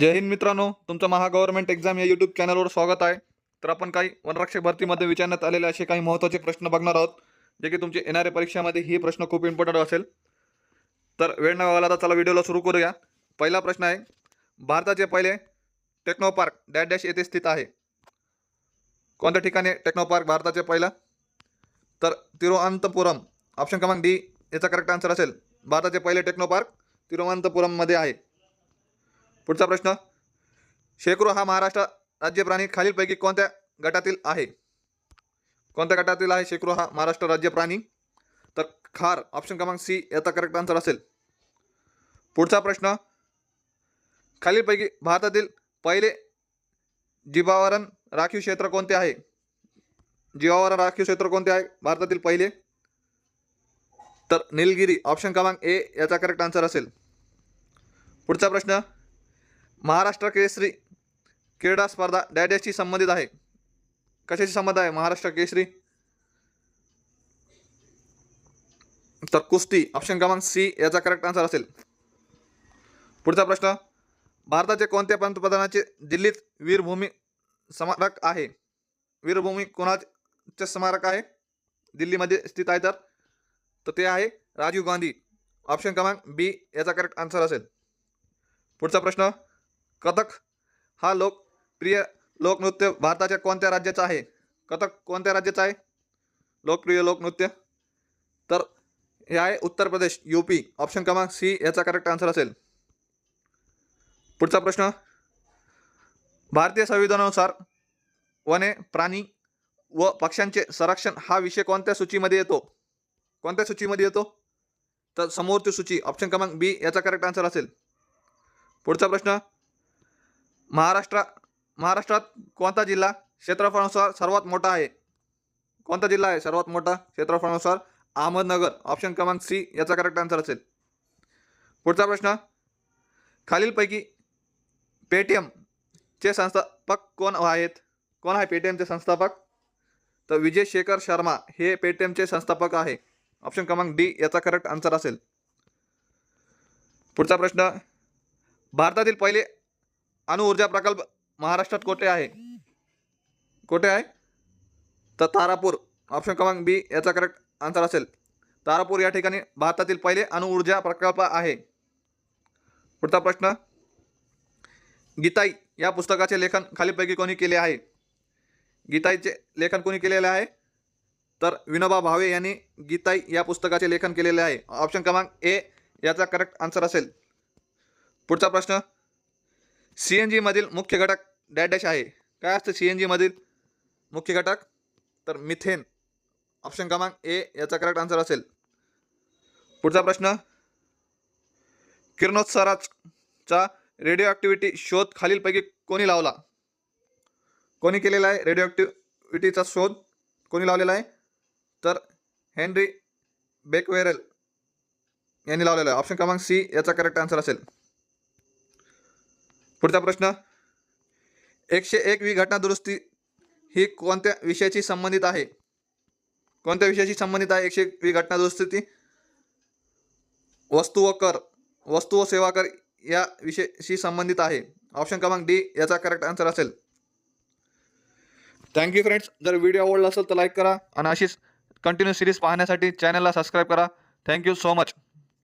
जय हिंद मित्रांनो तुमचं Maha government exam या यूट्यूब चॅनलवर स्वागत आहे. तर आपण काही वनरक्षक भरतीमध्ये विचारण्यात आलेले असे काही महत्त्वाचे प्रश्न बघणार आहोत जे की तुमचे येणाऱ्या परीक्षामध्ये ही प्रश्न खूप इम्पॉर्टंट असेल. तर वेळ न व्हायला तर चला व्हिडिओला सुरू करूया. पहिला प्रश्न आहे भारताचे पहिले टेक्नो पार्क डॅश डॅश येथे स्थित आहे. कोणत्या ठिकाणी टेक्नो पार्क भारताचे पहिलं? तर तिरुअनंतपुरम ऑप्शन क्रमांक डी याचा करेक्ट आन्सर असेल. भारताचे पहिले टेक्नो पार्क तिरुवनंतपुरममध्ये आहे. पुढचा प्रश्न. शेकरो हा महाराष्ट्र राज्य प्राणी खालीलपैकी कोणत्या गटातील आहे? कोणत्या गटातील आहे शेकरो हा महाराष्ट्र राज्य प्राणी? तर खार ऑप्शन क्रमांक सी याचा करेक्ट आन्सर असेल. पुढचा प्रश्न. खालीलपैकी भारतातील पहिले जीवावरण राखीव क्षेत्र कोणते आहे? जीवावरण राखीव क्षेत्र कोणते आहे? भारतातील पहिले. तर निलगिरी ऑप्शन क्रमांक ए याचा करेक्ट आन्सर असेल. पुढचा प्रश्न. महाराष्ट्र केसरी क्रीडा स्पर्धा डॅडॅशशी संबंधित आहे. कशाशी संबंध आहे महाराष्ट्र केसरी? तर कुस्ती ऑप्शन क्रमांक सी याचा करेक्ट आन्सर असेल. पुढचा प्रश्न भारताचे कोणत्या पंतप्रधानाचे दिल्लीत वीरभूमी स्मारक आहे? वीरभूमी कोणाचे स्मारक आहे? दिल्लीमध्ये स्थित आहे तर? तर ते आहे राजीव गांधी. ऑप्शन क्रमांक बी याचा करेक्ट आन्सर असेल. पुढचा प्रश्न कथक हा लोकप्रिय लोकनृत्य भारताच्या कोणत्या राज्याचा आहे? कथक कोणत्या राज्याचा आहे? लोकप्रिय लोकनृत्य? तर हे आहे Uttar Pradesh U P option क्रमांक सी याचा करेक्ट आन्सर असेल. पुढचा प्रश्न. भारतीय संविधानानुसार वने प्राणी व पक्ष्यांचे संरक्षण हा विषय कोणत्या सूचीमध्ये येतो? कोणत्या सूचीमध्ये येतो? तर समोरची सूची ऑप्शन क्रमांक बी याचा करेक्ट आन्सर असेल. पुढचा प्रश्न. महाराष्ट्र महाराष्ट्रात कोणता जिल्हा क्षेत्रफळानुसार सर्वात मोठा आहे? कोणता जिल्हा आहे सर्वात मोठा क्षेत्रफळानुसार? अहमदनगर. ऑप्शन क्रमांक सी याचा करेक्ट आन्सर असेल. पुढचा प्रश्न. खालीलपैकी पेटीएमचे संस्थापक कोण आहेत? कोण आहे पेटीएमचे संस्थापक? तर विजय शेखर शर्मा हे पेटीएमचे संस्थापक आहे. ऑप्शन क्रमांक डी याचा करेक्ट आन्सर असेल. पुढचा प्रश्न. भारतातील पहिले अणुऊर्जा प्रकल्प महाराष्ट्रात कोठे आहे? कोठे आहे? तर तारापूर ऑप्शन क्रमांक बी याचा करेक्ट आन्सर असेल. तारापूर या ठिकाणी भारतातील पहिले अणुऊर्जा प्रकल्प आहे. पुढचा प्रश्न. गीताई या पुस्तकाचे लेखन खालीपैकी कोणी केले आहे? गीताईचे लेखन कोणी केलेले आहे? तर विनोबा भावे यांनी गीताई या पुस्तकाचे लेखन केलेले आहे. ऑप्शन क्रमांक ए याचा करेक्ट आन्सर असेल. पुढचा प्रश्न. सी एन जीमधील मुख्य घटक डॅश डॅश आहे. काय असतं सी एन जीमधील मुख्य घटक? तर मिथेन. ऑप्शन क्रमांक ए याचा करेक्ट आन्सर असेल. पुढचा प्रश्न. किरणोत्सराचा रेडिओ ॲक्टिव्हिटी शोध खालीलपैकी कोणी लावला? कोणी केलेला आहे? रेडिओ ॲक्टिव्हिटीचा शोध कोणी लावलेला आहे? तर हेनरी बेकवेरल यांनी लावलेला आहे. ऑप्शन क्रमांक सी याचा करेक्ट आन्सर असेल. पुढचा प्रश्न. एकशे एकवी घटना दुरुस्ती ही कोणत्या विषयाशी संबंधित आहे? कोणत्या विषयाशी संबंधित आहे एकशे एकवी घटना दुरुस्ती वस्तू व कर वस्तू व सेवा कर या विषयाशी संबंधित आहे. ऑप्शन क्रमांक डी याचा करेक्ट आन्सर असेल. थँक्यू फ्रेंड्स जर व्हिडिओ आवडला असेल तर लाईक करा आणि अशीच कंटिन्यू सिरीज पाहण्यासाठी चॅनलला सबस्क्राईब करा. Thank you so much